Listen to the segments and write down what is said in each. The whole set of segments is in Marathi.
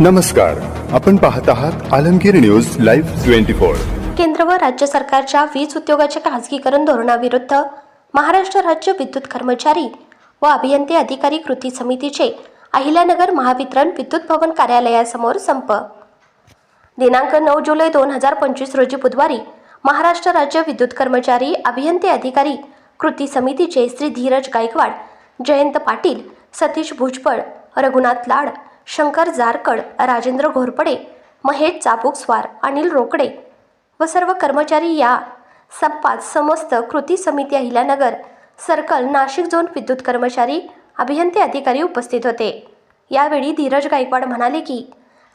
नमस्कार. आपण पाहत आहात Alamgir News Live twenty four. केंद्र व राज्य सरकारच्या वीज उद्योगाच्या खासगीकरण धोरणाविरुद्ध महाराष्ट्र राज्य विद्युत कर्मचारी व अभियंते अधिकारी कृती समितीचे अहिल्यानगर महावितरण विद्युत भवन कार्यालयासमोर संप. दिनांक नऊ जुलै दोन हजार पंचवीस रोजी बुधवारी महाराष्ट्र राज्य विद्युत कर्मचारी अभियंते अधिकारी कृती समितीचे श्री धीरज गायकवाड जयंत पाटील सतीश भुजबळ रघुनाथ लाड शंकर जारकड राजेंद्र घोरपडे महेश चाबुकस्वार अनिल रोकडे व सर्व कर्मचारी या संपात समस्त कृती समिती अहिल्यानगर सर्कल नाशिक झोन विद्युत कर्मचारी अभियंते अधिकारी उपस्थित होते. यावेळी धीरज गायकवाड म्हणाले की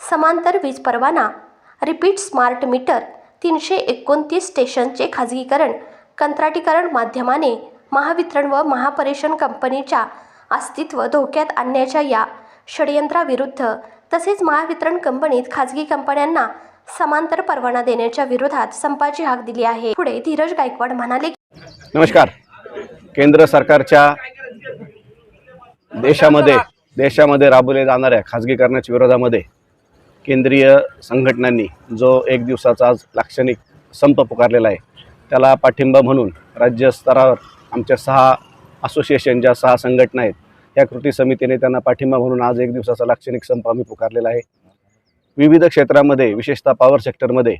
समांतर वीज परवाना रिपीट स्मार्ट मीटर तीनशे एकोणतीस स्टेशनचे खाजगीकरण कंत्राटीकरण माध्यमाने महावितरण व महापरेशन कंपनीच्या अस्तित्व धोक्यात आणण्याच्या या षडयंत्राविरुद्ध तसेच महावितरण कंपनीत खाजगी कंपन्यांना समांतर परवाना देण्याच्या विरोधात संपाची हाक दिली आहे. पुढे धीरज गायकवाड म्हणाले नमस्कार. केंद्र सरकारच्या देशामध्ये देशामध्ये राबवल्या जाणाऱ्या खाजगीकरणाच्या विरोधामध्ये केंद्रीय संघटनांनी जो एक दिवसाचा आज लाक्षणिक संप पुकारलेला आहे त्याला पाठिंबा म्हणून राज्यस्तरावर आमच्या सहा असोसिएशन ज्या सहा संघटना आहेत या कृती समितीने त्यांना पाठिंबा म्हणून आज एक दिवसाचा लाक्षणिक संप आम्ही पुकारलेला आहे. विविध क्षेत्रामध्ये विशेषतः पॉवर सेक्टरमध्ये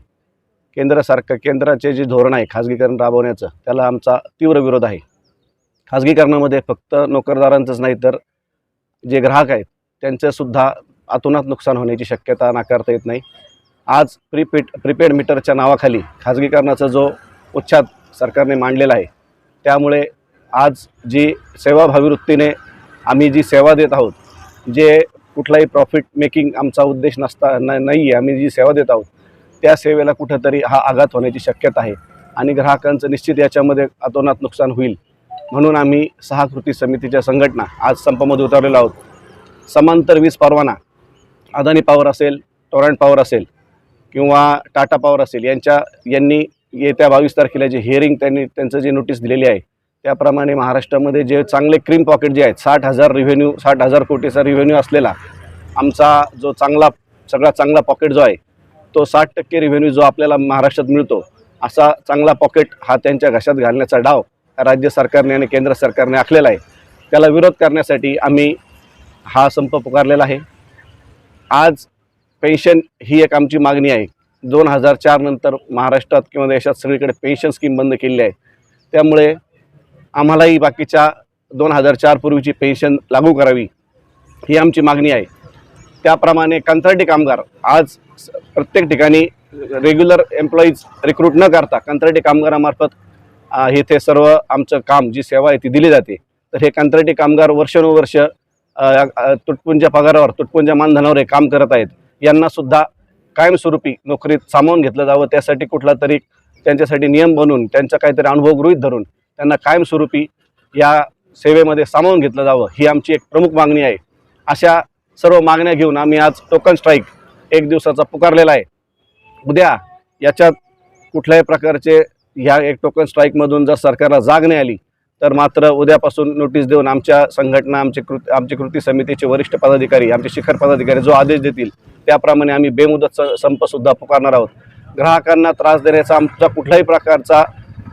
केंद्र सरकार केंद्राचे जे धोरण आहे खाजगीकरण राबवण्याचं त्याला आमचा तीव्र विरोध आहे. खाजगीकरणामध्ये फक्त नोकरदारांचंच नाही तर जे ग्राहक आहेत त्यांचंसुद्धा अतोनात नुकसान होण्याची शक्यता नाकारता येत नाही. आज प्रीपेड प्रीपेड मीटरच्या नावाखाली खाजगीकरणाचा जो उच्छाद सरकारने मांडलेला आहे त्यामुळे आज जी सेवाभावी वृत्तीने आम्ही जी सेवा देत आहोत जे कुठलाही प्रॉफिट मेकिंग आमचा उद्देश नसता न नाही आहे आम्ही जी सेवा देत आहोत त्या सेवेला कुठंतरी हा आघात होण्याची शक्यता आहे. आणि ग्राहकांचं निश्चित याच्यामध्ये अतोनात नुकसान होईल. म्हणून आम्ही सहा कृती समितीच्या संघटना आज संपामध्ये उतरलेलो आहोत. समांतर वीज परवाना अदानी पॉवर असेल टोरंट पॉवर असेल किंवा टाटा पॉवर असेल यांच्या यांनी येत्या बावीस तारखेला जे हिअरिंग त्यांनी त्यांचं जे नोटीस दिलेली आहे त्याप्रमाणे महाराष्ट्रामध्ये जे चांगले क्रीम पॉकेट जे आहेत साठ हजार रिव्हेन्यू साठ हजार कोटीचा रिव्हेन्यू असलेला आमचा जो चांगला सगळा चांगला पॉकेट जो आहे तो साठ टक्के रिव्हेन्यू जो आपल्याला महाराष्ट्रात मिळतो असा चांगला पॉकेट हा त्यांच्या घशात घालण्याचा डाव राज्य सरकारने आणि केंद्र सरकारने आखलेला आहे. त्याला विरोध करण्यासाठी आम्ही हा संप पुकारलेला आहे. आज पेन्शन ही एक आमची मागणी आहे. दोन हजार चारनंतर महाराष्ट्रात किंवा देशात सगळीकडे पेन्शन स्कीम बंद केलेली आहे. त्यामुळे आम्हालाही बाकीच्या दोन हजार चार पूर्वीची पेन्शन लागू करावी ही आमची मागणी आहे. त्याप्रमाणे कंत्राटी कामगार आज प्रत्येक ठिकाणी रेग्युलर एम्प्लॉईज रिक्रूट न करता कंत्राटी कामगारामार्फत येथे हे ते सर्व आमचं काम जी सेवा आहे ती दिली जाते. तर हे कंत्राटी कामगार वर्षानुवर्ष अ, पगारावर तुटपुंच्या मानधनावर हे काम करत आहेत. यांनासुद्धा कायमस्वरूपी नोकरीत सामावून घेतलं जावं त्यासाठी कुठला तरी त्यांच्यासाठी नियम बनवून त्यांचा काहीतरी अनुभव गृहित धरून त्यांना कायमस्वरूपी या सेवेमध्ये सामावून घेतलं जावं ही आमची एक प्रमुख मागणी आहे. अशा सर्व मागण्या घेऊन आम्ही आज टोकन स्ट्राईक एक दिवसाचा पुकारलेला आहे. उद्या याच्यात कुठल्याही प्रकारचे ह्या एक टोकन स्ट्राईकमधून जर सरकारला जाग नाही आली तर मात्र उद्यापासून नोटीस देऊन आमच्या संघटना आमचे कृती आमची कृती समितीचे वरिष्ठ पदाधिकारी आमचे शिखर पदाधिकारी जो आदेश देतील त्याप्रमाणे आम्ही बेमुदत स- संपसुद्धा पुकारणार आहोत. ग्राहकांना त्रास देण्याचा आमचा कुठल्याही प्रकारचा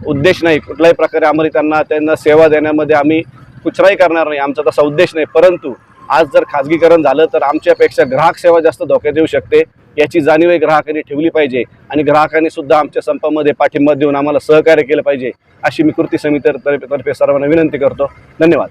उद्देश नाही. कुठल्याही प्रकारे आम्हाला त्यांना त्यांना सेवा देण्यामध्ये आम्ही कुचराई करणार नाही. आमचा तसा उद्देश नाही. परंतु आज जर खाजगीकरण झालं तर आमच्यापेक्षा ग्राहक सेवा जास्त धोक्यात येऊ शकते. याची जाणीवही ग्राहकांनी ठेवली पाहिजे आणि ग्राहकांनी सुद्धा आमच्या संपामध्ये पाठिंबा देऊन आम्हाला सहकार्य केलं पाहिजे अशी मी कृती समितीतर्फे सर्वांना विनंती करतो. धन्यवाद.